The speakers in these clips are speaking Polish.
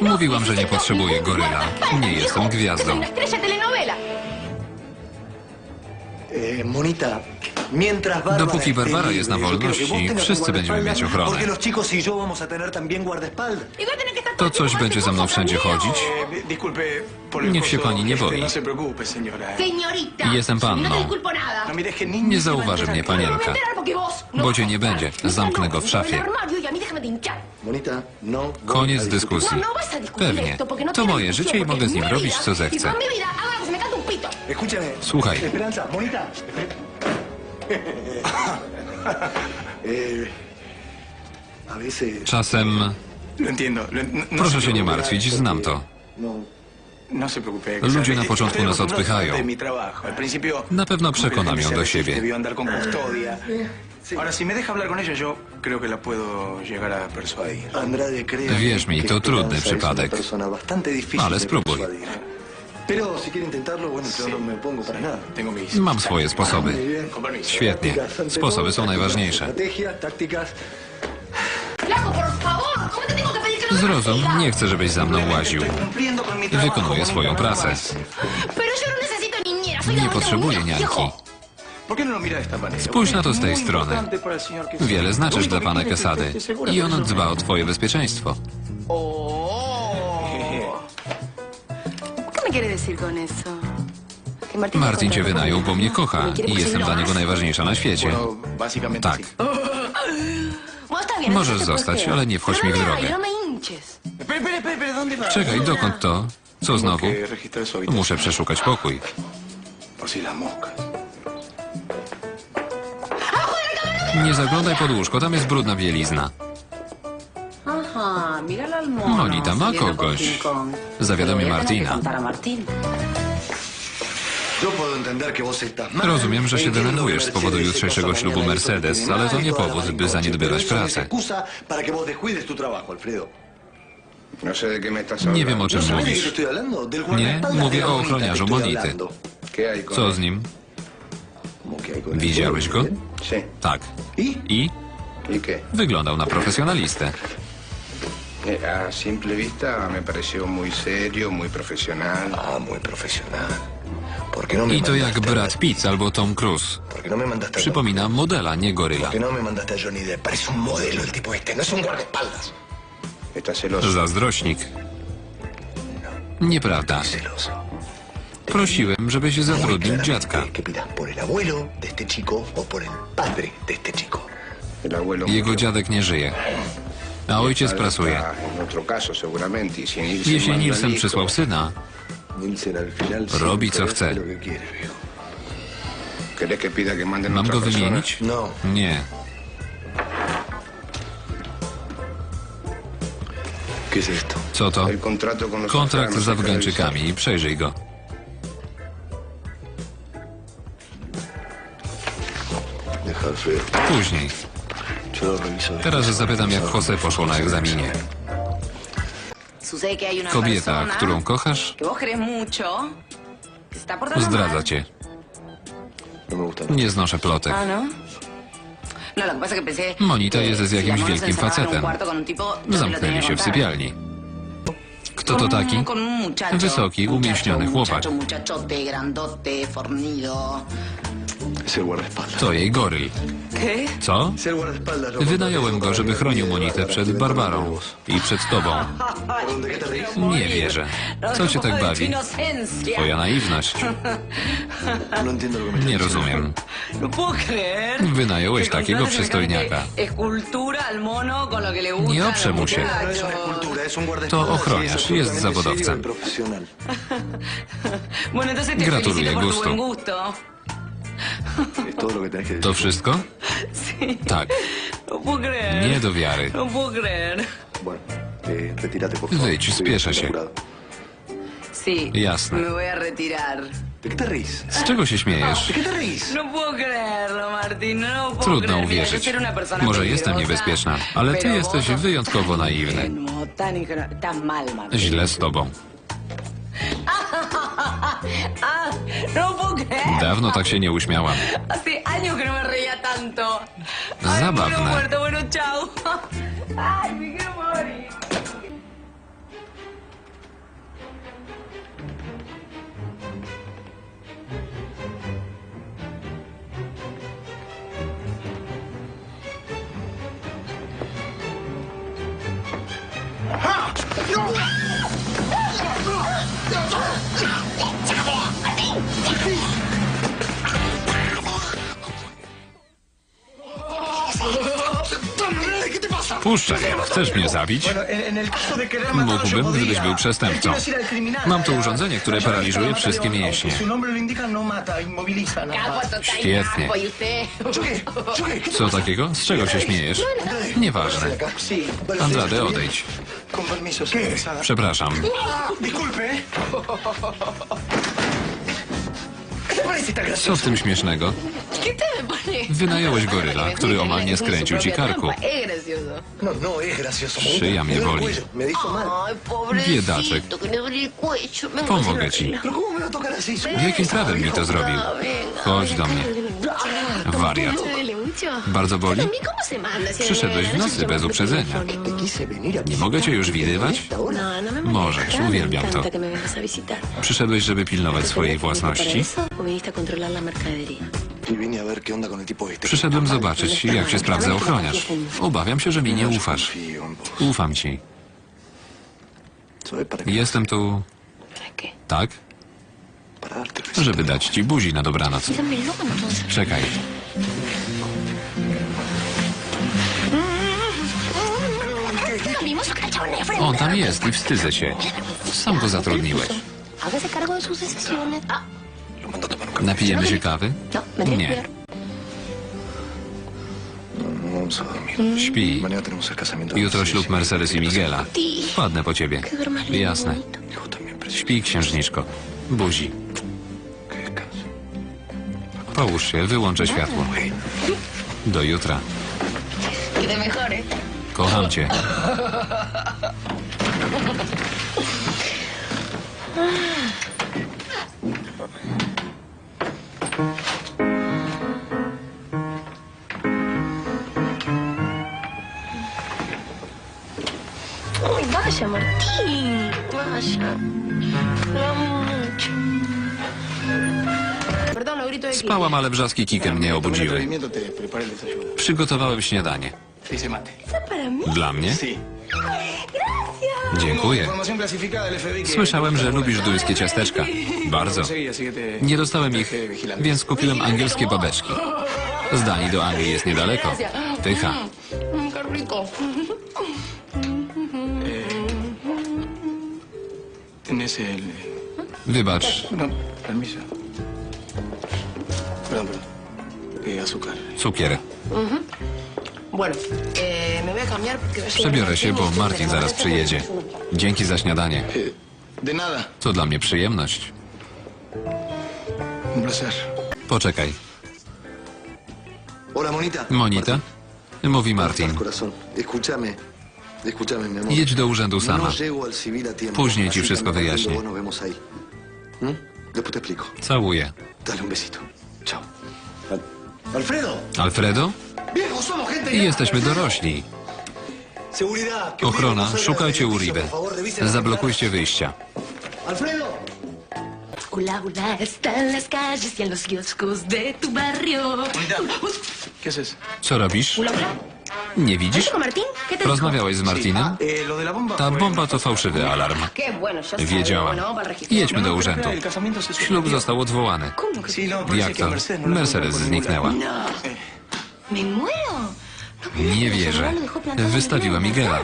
Mówiłam, że nie potrzebuję goryla. Nie jestem gwiazdą. Dopóki esté Barbara jest na wolności, wszyscy będziemy mieć ochronę. Y. Y To coś będzie ze mną wszędzie chodzić? Eh, Niech się pani nie boi. No. Jestem panną. No. No, Nie zauważy mnie panienka. Bo cię nie będzie. Zamknę go w szafie. y Koniec dyskusji. Pewnie. To moje życie i mogę z nim robić, co Y zechcę. Escúchame. Słuchaj. Esperanza, Monita. eh. Czasem... No- no Proszę se się nie martwić, znam to. No. Preocupe. Ludzie na początku nas odpychają. Na pewno przekonam ją do siebie. Wierz mi, to trudny przypadek. Ale spróbuj. Persuadir. Pero si quiere intentarlo, bueno, yo no me pongo para nada. Tengo mis... Mam swoje sposoby. Świetnie. Sposoby są najważniejsze. Estrategias, tácticas. Flaco, por favor. ¿Cómo te tengo que pedir que no Zrozum, nie chcę, żebyś za mną łaził. Wykonuję swoją pracę. más. Pero yo no necesito niñera. Soy Nie potrzebuję nianki. Spójrz na to z tej strony. Wiele znaczysz dla pana Kesady i on dba o twoje bezpieczeństwo. ¿Qué me quiere decir con eso? Que Martín, Martin cię wynajął, bo mnie kocha i jestem dla niego najważniejsza na świecie. Tak. bien. Możesz zostać, ale nie wchodź mi w no drogę. No. Czekaj, dokąd to? Co znowu? Muszę przeszukać pokój. Moscas. Nie zaglądaj pod łóżko, tam jest brudna bielizna. Mono. Monita ma kogoś. Zawiadomię Martina. Rozumiem, że się denerwujesz z powodu jutrzejszego ślubu Mercedes, ale to nie powód, by zaniedbywać no pracę. No Nie wiem, o czym ¿No mówisz. Nie, mówię o ochroniarzu Monity. hablando. ¿Qué hay con Co z nim? Widziałeś go? Tak. I ¿Y wyglądał na profesjonalistę. Eh, A simple vista me pareció muy serio, muy profesional. Ah, muy profesional. ¿Por qué no I to jak Brad Pitt albo Tom Cruise. ¿Por qué no Przypomina modela, nie goryla. ¿Por qué no no. Zazdrośnik. Nieprawda. Celoso. Prosiłem, żebyś Muy zatrudnił dziadka. Jego dziadek nie żyje. A ojciec pracuje. Jeśli hijo, przysłał syna, Robi, co chce. hace lo que quiere, viejo. ¿Querés que pida que manden mam go wymienić? No, Nie. Co to? Kontrakt z Afgańczykami. Przejrzyj go. Później. Teraz zapytam, jak Jose poszło na egzaminie. Kobieta, którą kochasz, zdradza cię. Nie znoszę plotek. Monita jest z jakimś wielkim facetem. Zamknęli się w sypialni. Kto to taki? Wysoki, umięśniony chłopak. To jej goryl. Co? Lo Wynająłem go, żeby chronił Monitę przed Barbarą i przed tobą. ¿Por ¿De qué te ríes? Nie wierzę. Co cię tak bawi? Twoja naiwność. No Nie rozumiem. No. Wynająłeś takiego przystojniaka. Nie oprze mu się. No. To ochroniarz, jest zawodowcem. y te Gratuluję gustu. To wszystko? Tak. No. Nie do wiary. No eh. Wyjdź, spieszę się. Jasne. Z czego się śmiejesz? No. No puedo Trudno uwierzyć. Może jestem niebezpieczna, ale ty jesteś wyjątkowo naiwny. Źle z tobą. Ah, no puedo creer. Dawno tak się nie uśmiałam. Hace años que no me reía tanto. Zabawne. Muerto, bueno, chao. Ay, me quiero morir. Puszczaj, chcesz mnie zabić? Yo Mógłbym, gdybyś był przestępcą. Mam tu urządzenie, które paraliżuje wszystkie mięśnie. no Capo más. total. Świetnie. ¿Y Co takiego? Z czego się śmiejesz? Nieważne. Andrade, odejdź. Przepraszam. Disculpe. ¿Qué te parece esta Co w tym śmiesznego? Wynająłeś goryla, który omal nie skręcił ci karku. No, no. Szyja mnie boli. Biedaczek. Pomogę ci. Jakim prawem mi to zrobił? Chodź do mnie. Wariat. Bardzo boli? Przyszedłeś w nocy bez uprzedzenia. Nie mogę cię już widywać? No, no Możesz, uwielbiam to. Przyszedłeś, żeby pilnować swojej własności? Przyszedłem zobaczyć, jak się sprawdza ochroniarz. Obawiam się, że mi nie ufasz. Ufam ci. Jestem tu, tak? Żeby dać ci buzi na dobranoc. Czekaj. On tam jest i wstydzę się. Sam go zatrudniłeś. Napijemy się kawy? no, Nie. No, dormir. Śpi. Jutro ślub. Mercedes i Miguela. Wpadnę po ciebie. Jasne. Śpi, księżniczko. Buzi. Połóż się, wyłączę światło. Do jutra. Kocham cię. grito de aquí. Spałam, ale brzaski kikiem mnie obudziły. Przygotowałem śniadanie. Dla mnie? Dziękuję. Słyszałem, że lubisz duńskie ciasteczka. Bardzo. Nie dostałem ich, więc kupiłem angielskie babeczki. Z Danii do Anglii jest niedaleko. Pycha. Rico. Tenés el... Wybacz, No, permiso. Perdón, perdón. Eh, azúcar. cukier. Bueno, eh, me voy a cambiar porque... Przebiorę się, bo Martin zaraz przyjedzie. Dzięki za śniadanie. Eh, de nada. To dla mnie przyjemność. Un placer. Poczekaj. Hola, Monita. Monita? Mówi ¿Cómo Martin. corazón? Escúchame. Jedź do urzędu sama. No llego al civil a tiempo. Później ci wszystko también wyjaśnię. Ahí. ¿Mm? Całuję. Alfredo. Alfredo? Jesteśmy dorośli. Ochrona, no szukajcie Uribe. Zablokujcie wyjścia. Alfredo. Hula hula está en las calles y en los kioscos de tu barrio. ¿Qué haces? Co robisz? Hula hula. Nie widzisz? ¿Con Martín? ¿Qué te Rozmawiałeś z Martinem? Eh, la bomba Ta bomba to fałszywy alarm. Wiedziałam. Jedźmy do urzędu. El casamiento se Ślub został odwołany. ¿Cómo que Sí, no, Jak to? Mercedes no zniknęła. Eh? No Nie wierzę. Wystawiła Miguela.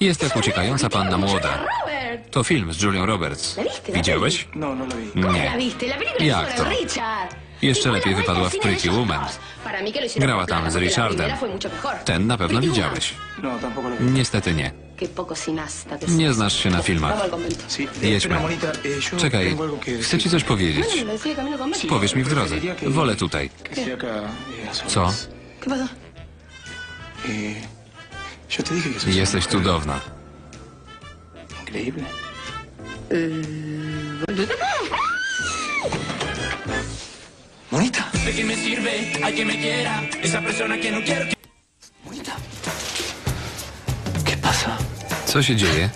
Jest jak uciekająca panna młoda. To film z Julią Roberts. Widziałeś? No, no la vi. ¿Cómo Nie. Jak to? Jeszcze lepiej wypadła w Pretty Woman. Grała tam z Richardem. Ten na pewno widziałeś. No. Niestety nie. Nie znasz się na filmach. Eh, Jedźmy. eh, Czekaj, chcę ci coś powiedzieć. Powiesz mi w drodze. Wolę tutaj. eh. Co? Eh, Jesteś cudowna. Increíble. Monita. ¿De qué me sirve? Hay que me quiera. Esa persona que no quiero. Monita. ¿Qué pasa? Co się dzieje?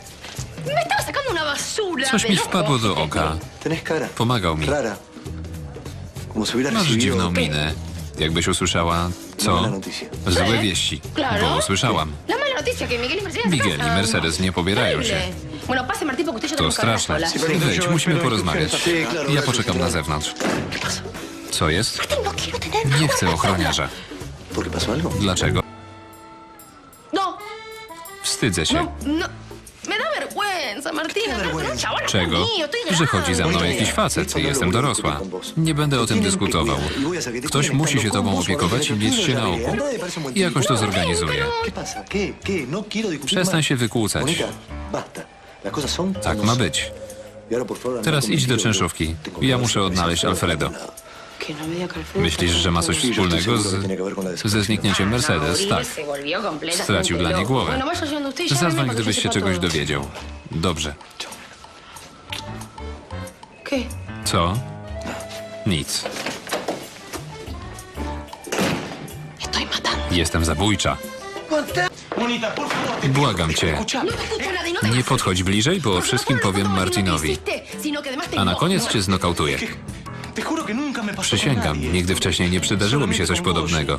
Me estaba sacando una basura. Coś mi wpadło do oka. Tenés cara. Pomagał mi. Rara. Como si hubiera Masz dziwną minę. Jakbyś usłyszała... Co? Złe wieści. Bo usłyszałam. Que Miguel y i casan. Mercedes nie pobierają się. Y To que straszne. Wejdź, musimy porozmawiać. Ja poczekam na zewnątrz. Co jest? Nie chcę ochroniarza. Dlaczego? No, Wstydzę się. No, no. Czego? Że chodzi za mną jakiś facet. Jestem dorosła. Nie będę o tym dyskutował. Ktoś musi się tobą opiekować i mieć się na oku. I jakoś to discutir Przestań się wykłócać. Tak ma być. Teraz idź do czynszówki. Ja muszę odnaleźć Alfredo. No Myślisz, że ma coś wspólnego z, ze zniknięciem Mercedes? Tak. Se volvió completamente Stracił dla niej głowę. Zadzwoń, gdybyś się czegoś dowiedział. Dobrze. Co? Nic. Jestem zabójcza. Błagam cię. No no Nie podchodź bliżej, bo o wszystkim powiem Martinowi. A na koniec cię znokautuję. Przysięgam, nigdy wcześniej nie przydarzyło mi się coś podobnego.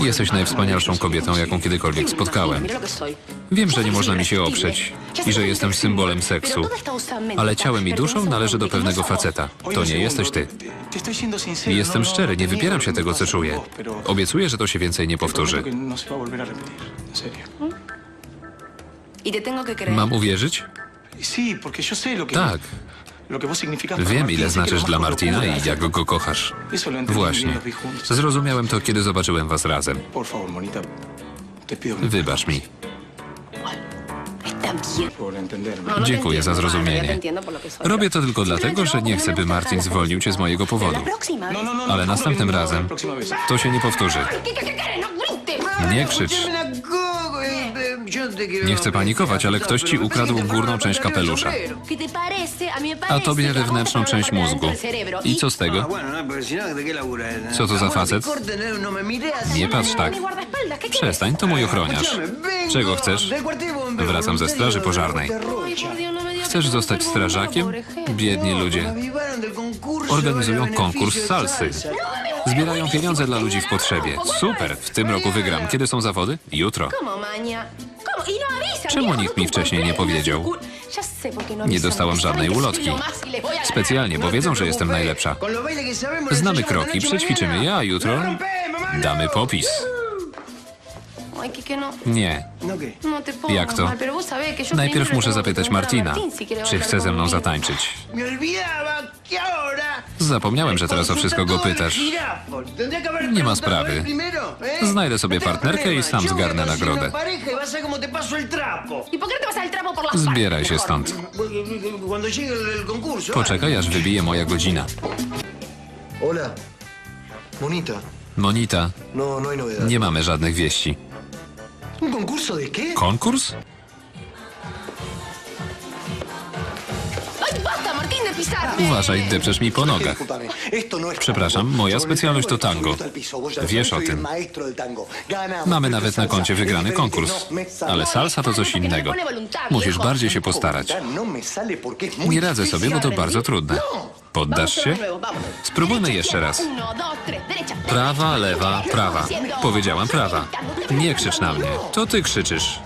Jesteś najwspanialszą kobietą, jaką kiedykolwiek spotkałem. Wiem, że nie można mi się oprzeć i że jestem symbolem seksu, ale ciałem i duszą należę do pewnego faceta. To nie jesteś ty. Jestem no, no, szczery, nie no wybieram niego się tego, que co con czuję. Obiecuję, że to się więcej nie powtórzy. no creer. Mam uwierzyć? Tak. Wiem, ile znaczysz dla Martina i jak go kochasz. Właśnie. Zrozumiałem to, kiedy zobaczyłem was razem. Wybacz mi. No, no Dziękuję za Ja zrozumienie. Robię to tylko dlatego, że nie chcę, by Martin zwolnił cię z mojego powodu. No, no, no, no, Ale następnym no, razem to się nie powtórzy. No. Nie krzycz. Nie chcę panikować, ale ktoś ci ukradł górną część kapelusza. A tobie wewnętrzną część mózgu. I co z tego? Co to za facet? Nie patrz tak. Przestań, to mój ochroniarz. Czego chcesz? Wracam ze straży pożarnej. Chcesz zostać strażakiem? Biedni ludzie. Organizują konkurs salsy. Zbierają pieniądze dla ludzi w potrzebie. Super, w tym roku wygram. Kiedy są zawody? Jutro. No Czemu nikt no mi wcześniej nie powiedział? no Nie dostałam żadnej ulotki. Specjalnie, bo wiedzą, że jestem najlepsza. Znamy kroki, przećwiczymy je, a jutro damy popis. No. Nie. ¿No? No Jak to? Najpierw muszę zapytać Martina, czy chce ze mną zatańczyć. Zapomniałem, że teraz o wszystko go pytasz. Nie ma sprawy. Znajdę sobie partnerkę i sam zgarnę nagrodę. ¿Y por qué no te vas al trapo por las Zbieraj się stąd. Poczekaj, aż wybije moja godzina. Hola. Monita. Monita, nie mamy żadnych wieści. ¿Un concurso de qué? Konkurs? ¡Ay, basta, Martín, de pisarme! Uważaj, depczesz mi po nogach. No Przepraszam, moja specjalność to tango Wiesz o tym. Mamy nawet na koncie wygrany konkurs. No. Ale salsa to coś innego. Musisz bardziej się postarać. No Nie radzę sobie, bo to bardzo trudne. Poddasz się? Spróbujmy jeszcze raz. Prawa, lewa, prawa. Powiedziałam prawa. Nie krzycz na mnie. To ty krzyczysz.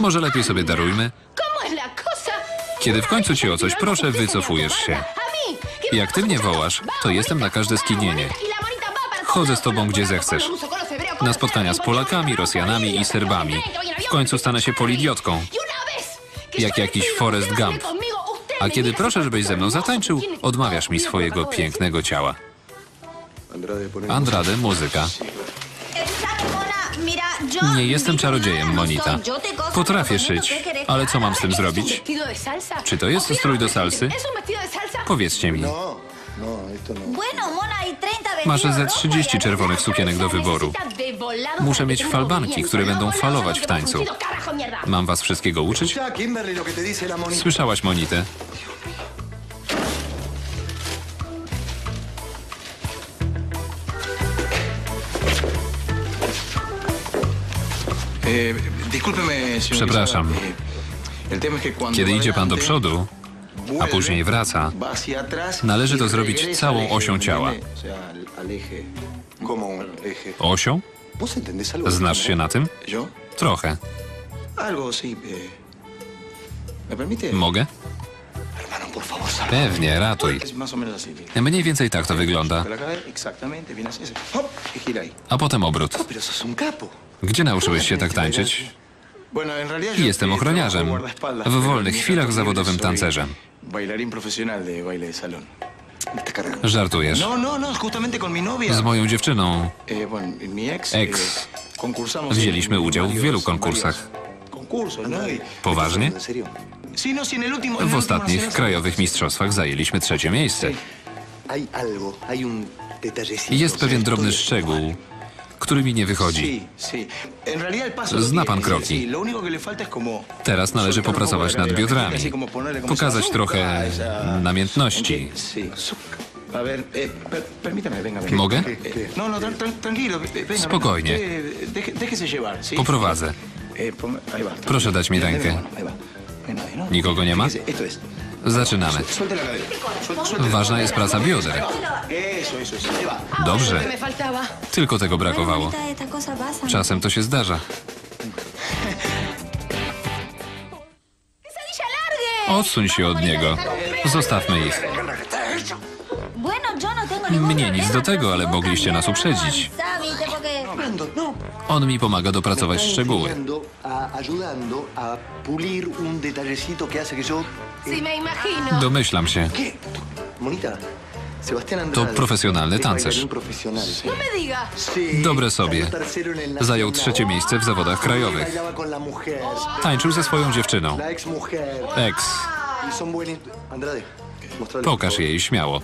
Może lepiej sobie darujmy? Kiedy w końcu ci o coś proszę, wycofujesz się. Jak ty mnie wołasz, to jestem na każde skinienie. Chodzę z tobą, gdzie zechcesz. Na spotkania z Polakami, Rosjanami i Serbami. W końcu stanę się polidiotką. Jak jakiś Forrest Gump. A kiedy proszę, żebyś ze mną zatańczył, odmawiasz mi swojego pięknego ciała. Andrade, muzyka. Nie jestem czarodziejem, Monita. Potrafię szyć, ale co mam z tym zrobić? Czy to jest strój do salsy? Powiedzcie mi. Masz ze 30 czerwonych sukienek do wyboru. Muszę mieć falbanki, które będą falować w tańcu. Mam was wszystkiego uczyć? Słyszałaś, Monitę. Przepraszam. Kiedy idzie pan do przodu, a później wraca, należy to zrobić całą osią ¿me ciała. osią? Znasz się na tym? Trochę. Mogę? Pewnie, ratuj. Mniej więcej tak to wygląda. A potem obrót. Gdzie nauczyłeś się tak tańczyć? Jestem ochroniarzem. W wolnych chwilach zawodowym tancerzem. Żartujesz. No, no, no. Z moją dziewczyną Eh, ex. Eh, Wzięliśmy udział w wielu konkursach. Y- Poważnie? W ostatnich krajowych mistrzostwach zajęliśmy trzecie miejsce. Jest pewien drobny szczegół, który mi nie wychodzi. Zna pan kroki. Teraz należy popracować nad biodrami, pokazać trochę namiętności. Mogę? Spokojnie. Poprowadzę. Proszę dać mi rękę. Nikogo nie ma? Zaczynamy. Ważna jest praca bioder. Dobrze. Tylko tego brakowało. Czasem to się zdarza. Odsuń się od niego. Zostawmy ich. No Mnie nic do tego, ale si vos mogliście nas uprzedzić. On mi pomaga dopracować szczegóły. imagino. Domyślam się. Andrade. profesjonalny es tancerz. No Dobre sobie. Zajął trzecie miejsce w zawodach krajowych. La mujer, Tańczył ze swoją dziewczyną. ex. Y. Pokaż jej śmiało.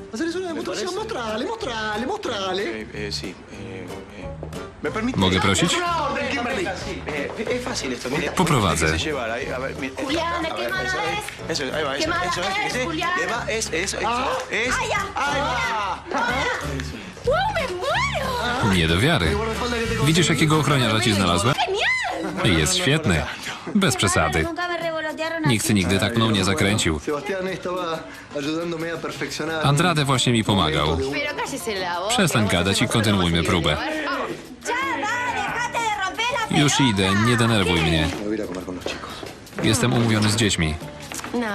Esto, mire. Poprowadzę. Nie do wiary. Widzisz, jakiego ochroniarza ci znalazłem? Jest świetny. Bez przesady. Nikt nigdy tak mną nie zakręcił. Andrade właśnie mi pomagał. Przestań gadać i kontynuujmy próbę. Już idę, nie denerwuj mnie. Jestem umówiony z dziećmi.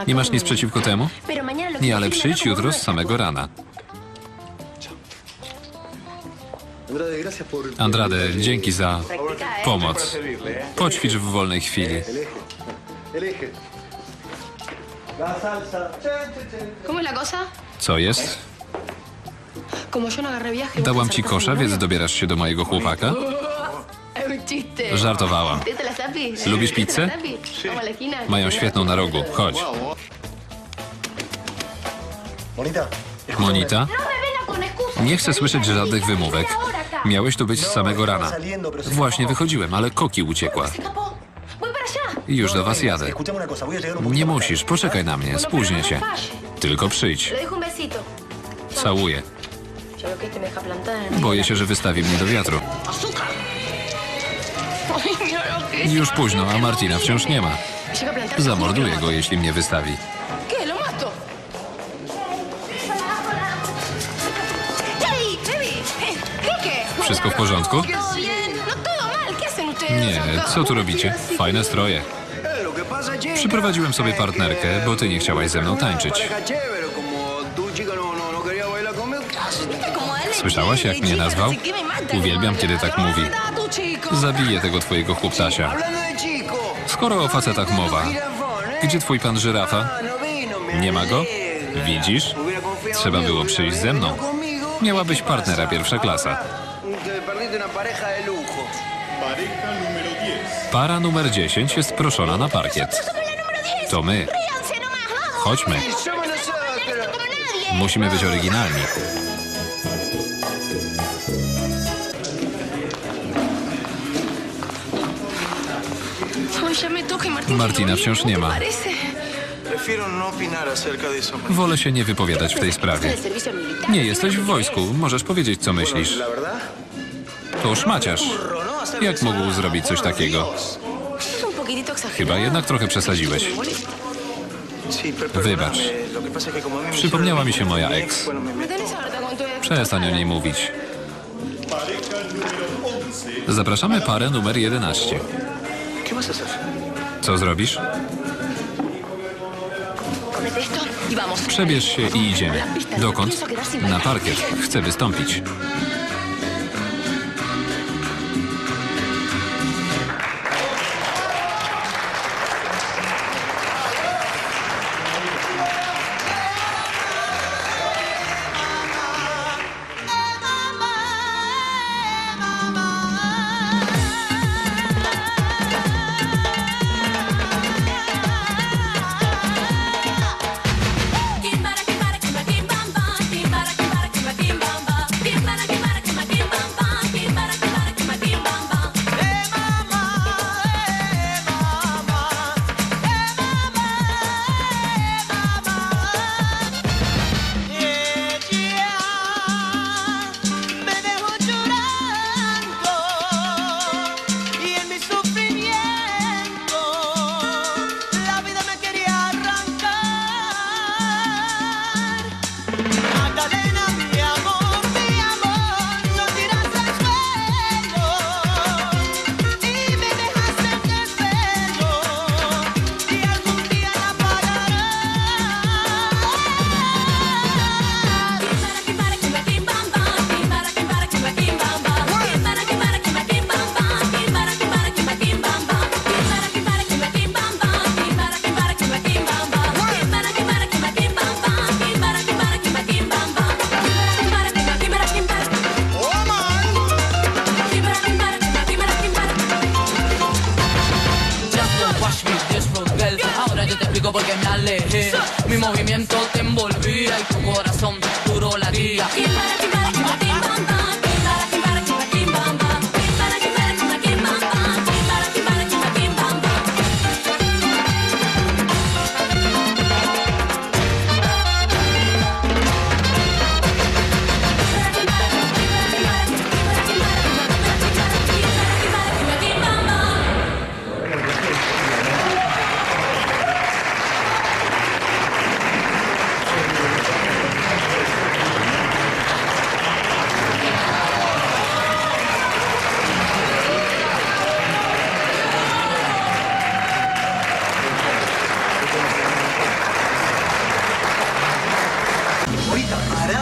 Nie masz nic przeciwko temu? Nie, ale przyjdź jutro z samego rana. Andrade, dzięki za pomoc. Poćwicz w wolnej chwili. Co jest? Dałam ci kosza, więc dobierasz się do mojego chłopaka? Żartowałam. Lubisz ¿Te pizzę? Mają świetną na rogu. Chodź. Monita. Monita, No nie chcę słyszeć żadnych wymówek. Miałeś tu być z samego rana. Właśnie wychodziłem, ale Koki uciekła. Już do was jadę. Nie musisz, poczekaj na mnie, spóźnię się. Tylko przyjdź. Całuję. Boję się, że wystawi mnie do wiatru. Już późno, a Martina wciąż nie ma. Zamorduję go, jeśli mnie wystawi. Wszystko w porządku? ¿Todo bien? No todo mal. ¿Qué hacen ustedes Nie, co tu robicie? Fajne stroje. Przyprowadziłem sobie partnerkę, bo ty nie chciałaś ze mną tańczyć. Słyszałaś, jak mnie nazwał? Uwielbiam, kiedy tak mówi. Zabiję tego twojego chłoptasia. Skoro o facetach mowa, gdzie twój pan żyrafa? Nie ma go? Widzisz? Trzeba było przyjść ze mną. Miała być partnera pierwsza klasa. Para numer 10 jest proszona na parkiet. To my. Chodźmy. Musimy być oryginalni. Martina lo wciąż nie ¿no ma. no. Wolę się nie wypowiadać w tej sprawie. Nie jesteś w wojsku, możesz powiedzieć, co myślisz. To szmaciarz. Jak mógł zrobić coś takiego? Chyba jednak trochę przesadziłeś. Wybacz. Przypomniała mi się moja ex. Przestań o niej mówić. Zapraszamy parę numer 11. Co zrobisz? Przebierz się i idziemy. Dokąd? Na parkiet. Chcę wystąpić. Envolvía y tu corazón duro latía. Morita, dejaste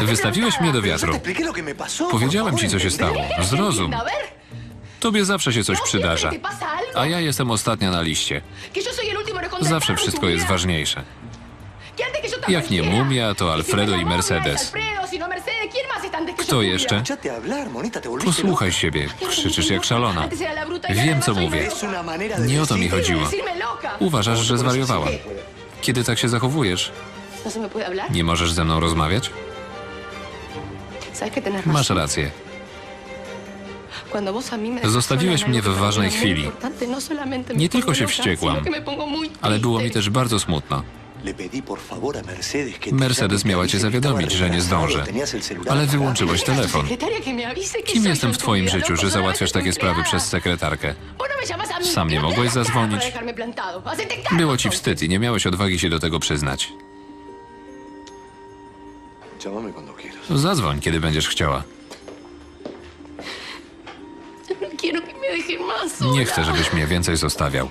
Wystawiłeś mnie do wiatru. pasó. Powiedziałem ci, co się stało. Zrozum. Tobie zawsze się coś no przydarza. A ja jestem ostatnia na liście. Zawsze wszystko jest ważniejsze. Jak nie. Mumia, to Y Alfredo no i Mumia, Mercedes. no Mercedes, ¿quién más está antes que yo Kto jeszcze? Posłuchaj siebie. Krzyczysz jak szalona. Wiem, co mówię. Nie o to mi decir- chodziło. Uważasz, że zwariowałam. Kiedy tak się zachowujesz, nie możesz ze mną rozmawiać? Masz rację. Zostawiłeś mnie w ważnej chwili. Nie tylko się wściekłam, ale było mi też bardzo smutno. Mercedes llame, miała cię zawiadomić, że nie zdążę. Ale wyłączyłeś telefon. Kim jestem w twoim życiu, loco, że załatwiasz takie sprawy przez sekretarkę? No Sam nie no mogłeś zadzwonić? Było ci wstyd i nie miałeś odwagi się do tego przyznać. Zadzwoń, kiedy będziesz chciała. No. Nie chcę, żebyś mnie więcej zostawiał.